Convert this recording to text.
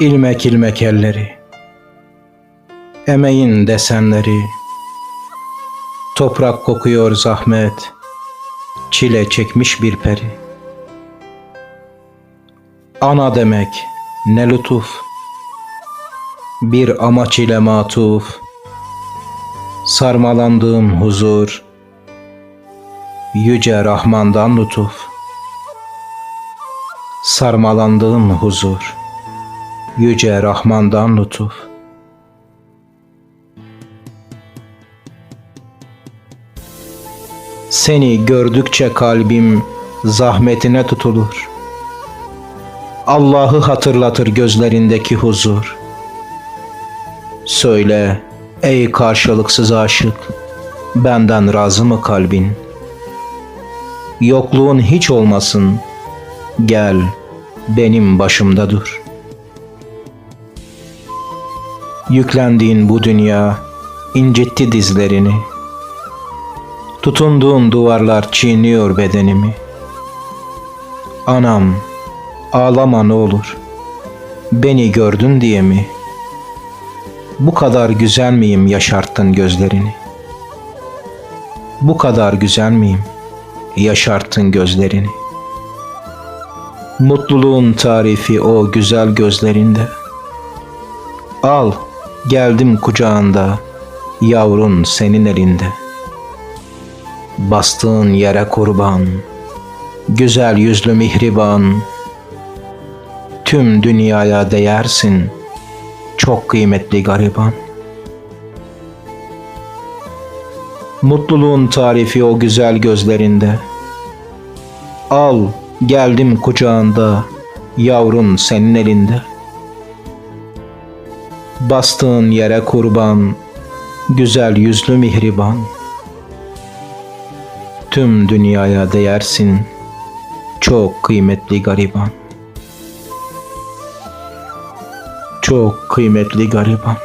ilmek ilmek elleri, emeğin desenleri, toprak kokuyor zahmet, çile çekmiş bir peri. Ana demek ne lütuf, bir amaç ile matuf, sarmalandığım huzur, yüce Rahman'dan lütuf, sarmalandığım huzur, yüce Rahman'dan lütuf. Seni gördükçe kalbim zahmetine tutulur. Allah'ı hatırlatır gözlerindeki huzur. Söyle ey karşılıksız aşık, benden razı mı kalbin? Yokluğun hiç olmasın, gel benim başımda dur. Yüklendiğin bu dünya incitti dizlerini. Tutunduğun duvarlar çiğniyor bedenimi. Anam, ağlama ne olur. Beni gördün diye mi? Bu kadar güzel miyim yaşarttın gözlerini? Bu kadar güzel miyim? Yaşarttın gözlerini. Mutluluğun tarifi o güzel gözlerinde. Al, geldim kucağında, yavrun senin elinde. Bastığın yere kurban, güzel yüzlü mihriban, tüm dünyaya değersin, çok kıymetli gariban. Mutluluğun tarifi o güzel gözlerinde. Al, geldim kucağında, yavrun senin elinde. Bastığın yere kurban, güzel yüzlü mihriban. Tüm dünyaya değersin, çok kıymetli gariban. Çok kıymetli gariban.